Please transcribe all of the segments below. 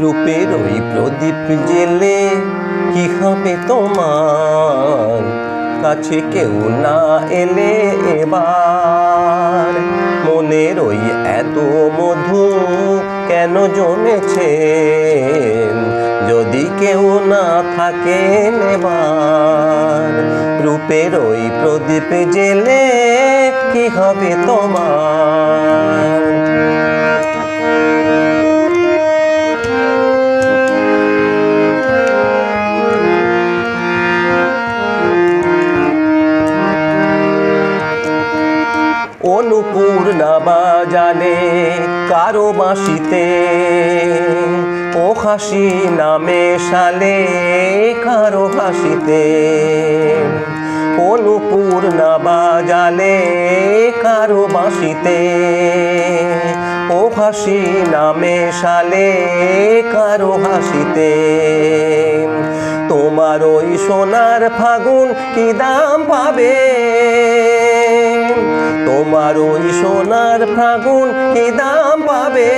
রূপের ওই প্রদীপ জেলে কি হবে তোমার? কাছে কেউ না এলে এবার। মনের ওই এত মধু কেন জমেছে যদি কেউ না থাকে এবার রূপের ওই প্রদীপ জেলে কি হবে তোমার? না বাজালে কারও বাঁশিতে। ও হাসি নামে সালে কারও হাসিতে। অনুপুর না বাজালে কারও বাঁশিতে। ও হাসি নামে সালে কারও হাসিতে। তোমার ওই সোনার ফাগুন কি দাম পাবে? তোমার ওই সোনার ফাগুন কি দাম পাবে?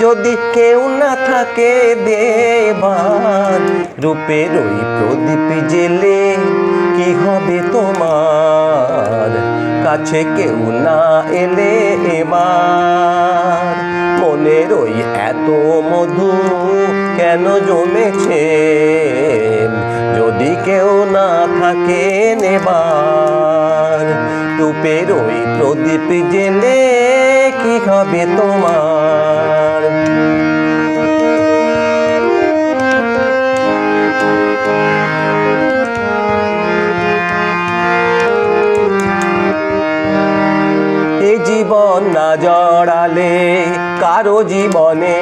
যদি কেউ না থাকে দেবার রূপের ওই প্রদীপ জেলে কি হবে তোমার? কাছে কেউ না এলে এবার, মনের ওই এত মধু কেন জমেছে? যদি কেউ না থাকে নেবার রূপের ওই প্রদীপ জেলে কি হবে তোমার? জীবন না জড়ালে কারও জীবনে,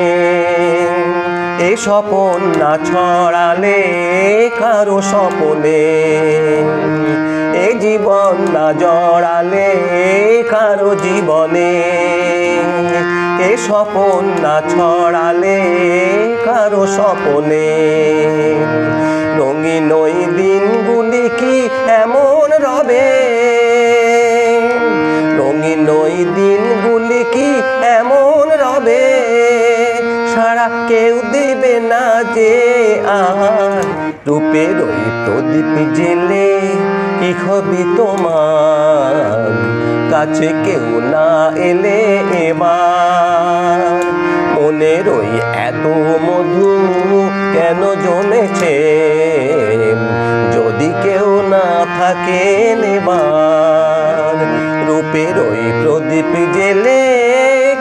এ স্বপন না ছড়ালে কারও স্বপনে। এ জীবন না জড়ালে, কারও জীবনে? এ স্বপন না ছড়ালে, কারও স্বপনে? রঙিন ওই দিনগুলি কি এমন রবে? রঙিন ওই দিনগুলি কি এমন রবে? সারা কেউ দেবে না যে আর রূপের ওই প্রদীপ জেলে কি হবে তোমার? কাছে কেউ না এলে এবার। মনের ওই এত মধু কেন জমেছে? যদি কেউ না থাকে নেবার রূপের ওই প্রদীপ জেলে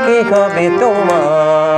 কি হবে তোমার?